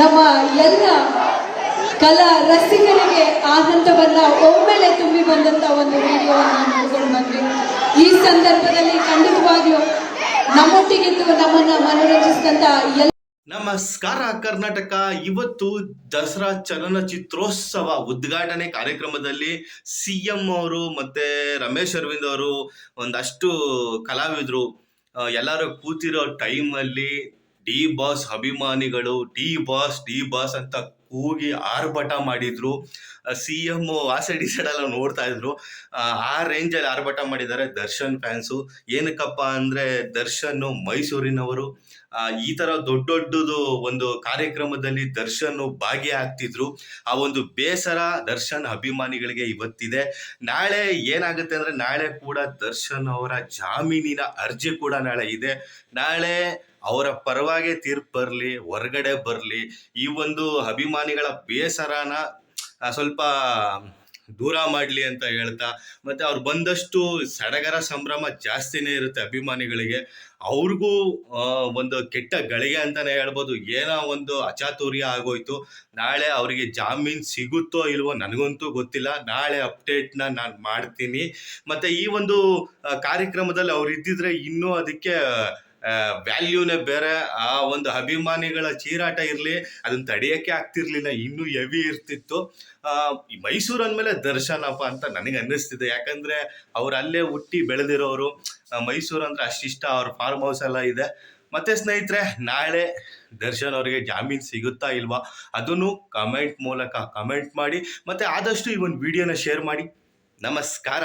ನಮ್ಮ ಎಲ್ಲ ಕಲಾ ರಸಿಕರಿಗೆ ಆನಂದವನ್ನ ಒಮ್ಮೆಲೆ ತುಂಬಿ ಬಂದಂತ ಒಂದು ವಿಡಿಯೋವನ್ನು ನೋಡ್ಕೊಂಡು ಬಂದ್ವಿ ಈ ಸಂದರ್ಭದಲ್ಲಿ ಖಂಡಿತವಾಗ್ಲೂ ನಮ್ಮೊಟ್ಟಿಗಿದ್ದು ನಮ್ಮನ್ನ ಮನೋರಂಜಿಸಿದಂತ ಎಲ್ಲ ನಮಸ್ಕಾರ ಕರ್ನಾಟಕ. ಇವತ್ತು ದಸರಾ ಚಲನಚಿತ್ರೋತ್ಸವ ಉದ್ಘಾಟನೆ ಕಾರ್ಯಕ್ರಮದಲ್ಲಿ ಸಿ ಎಂ ಅವರು ಮತ್ತೆ ರಮೇಶ್ ಅರವಿಂದ್ ಅವರು ಒಂದಷ್ಟು ಕಲಾವಿದರು. ಎಲ್ಲರೂ ಕೂತಿರೋ ಟೈಮಲ್ಲಿ ಡಿ ಬಾಸ್ ಅಭಿಮಾನಿಗಳು ಡಿ ಬಾಸ್ ಡಿ ಬಾಸ್ ಅಂತ ಕೂಗಿ ಆರ್ಭಟ ಮಾಡಿದ್ರು. ಸಿ ಎಂ ಆ ಸೈಡ್ ಈ ಸೈಡ್ ಎಲ್ಲ ನೋಡ್ತಾ ಇದ್ರು. ಆ, ರೇಂಜ್ ಅಲ್ಲಿ ಆರ್ಭಟ ಮಾಡಿದ್ದಾರೆ ದರ್ಶನ್ ಫ್ಯಾನ್ಸು ಏನಕ್ಕಪ್ಪ ಅಂದ್ರೆ ದರ್ಶನ್ ಮೈಸೂರಿನವರು. ಈ ತರ ದೊಡ್ಡ ದೊಡ್ಡದು ಒಂದು ಕಾರ್ಯಕ್ರಮದಲ್ಲಿ ದರ್ಶನ್ ಭಾಗಿಯಾಗ್ತಿದ್ರು. ಆ ಒಂದು ಬೇಸರ, ದರ್ಶನ್ ಅಭಿಮಾನಿಗಳಿಗೆ ಇವತ್ತಿದೆ. ನಾಳೆ ಏನಾಗುತ್ತೆ ಅಂದ್ರೆ ನಾಳೆ ಕೂಡ ದರ್ಶನ್ ಅವರ ಜಾಮೀನಿನ ಅರ್ಜಿ ಕೂಡ ನಾಳೆ ಇದೆ. ನಾಳೆ ಅವರ ಪರವಾಗಿ ತೀರ್ಪು ಬರಲಿ, ಹೊರಗಡೆ ಬರಲಿ. ಈ ಒಂದು ಅಭಿಮಾನಿಗಳ ಬೇಸರನ ಸ್ವಲ್ಪ ದೂರ ಮಾಡಲಿ ಅಂತ ಹೇಳ್ತಾ, ಮತ್ತೆ ಅವ್ರು ಬಂದಷ್ಟು ಸಡಗರ ಸಂಭ್ರಮ ಜಾಸ್ತಿನೇ ಇರುತ್ತೆ ಅಭಿಮಾನಿಗಳಿಗೆ. ಅವ್ರಿಗೂ ಒಂದು ಕೆಟ್ಟ ಗಳಿಗೆ ಅಂತಾನೆ ಹೇಳ್ಬೋದು. ಏನೋ ಒಂದು ಅಚಾತುರ್ಯ ಆಗೋಯ್ತು. ನಾಳೆ ಅವರಿಗೆ ಜಾಮೀನು ಸಿಗುತ್ತೋ ಇಲ್ವೋ ನನಗಂತೂ ಗೊತ್ತಿಲ್ಲ. ನಾಳೆ ಅಪ್ಡೇಟ್ನ ನಾನು ಮಾಡ್ತೀನಿ. ಮತ್ತೆ ಈ ಒಂದು ಕಾರ್ಯಕ್ರಮದಲ್ಲಿ ಅವ್ರು ಇದ್ದಿದ್ರೆ ಇನ್ನೂ ಅದಕ್ಕೆ ವ್ಯಾಲ್ಯೂನೇ ಬೇರೆ, ಆ ಒಂದು ಅಭಿಮಾನಿಗಳ ಚೀರಾಟ ಇರಲಿ, ಅದನ್ನ ತಡೆಯೋಕ್ಕೆ ಆಗ್ತಿರ್ಲಿಲ್ಲ, ಇನ್ನೂ ಹೆವಿ ಇರ್ತಿತ್ತು. ಮೈಸೂರು ಅಂದಮೇಲೆ ದರ್ಶನಪ್ಪ ಅಂತ ನನಗೆ ಅನ್ನಿಸ್ತಿದೆ. ಯಾಕಂದರೆ ಅವ್ರು ಅಲ್ಲೇ ಹುಟ್ಟಿ ಬೆಳೆದಿರೋರು ಮೈಸೂರು ಅಂದರೆ ಅಷ್ಟಿಷ್ಟ ಅವ್ರ ಫಾರ್ಮ್ ಹೌಸ್ ಎಲ್ಲ ಇದೆ. ಮತ್ತೆ ಸ್ನೇಹಿತರೆ, ನಾಳೆ ದರ್ಶನ್ ಅವರಿಗೆ ಜಾಮೀನು ಸಿಗುತ್ತಾ ಇಲ್ವಾ, ಅದನ್ನು ಕಮೆಂಟ್ ಮೂಲಕ ಕಮೆಂಟ್ ಮಾಡಿ, ಮತ್ತೆ ಆದಷ್ಟು ಈ ಒಂದು ವಿಡಿಯೋನ ಶೇರ್ ಮಾಡಿ. ನಮಸ್ಕಾರ.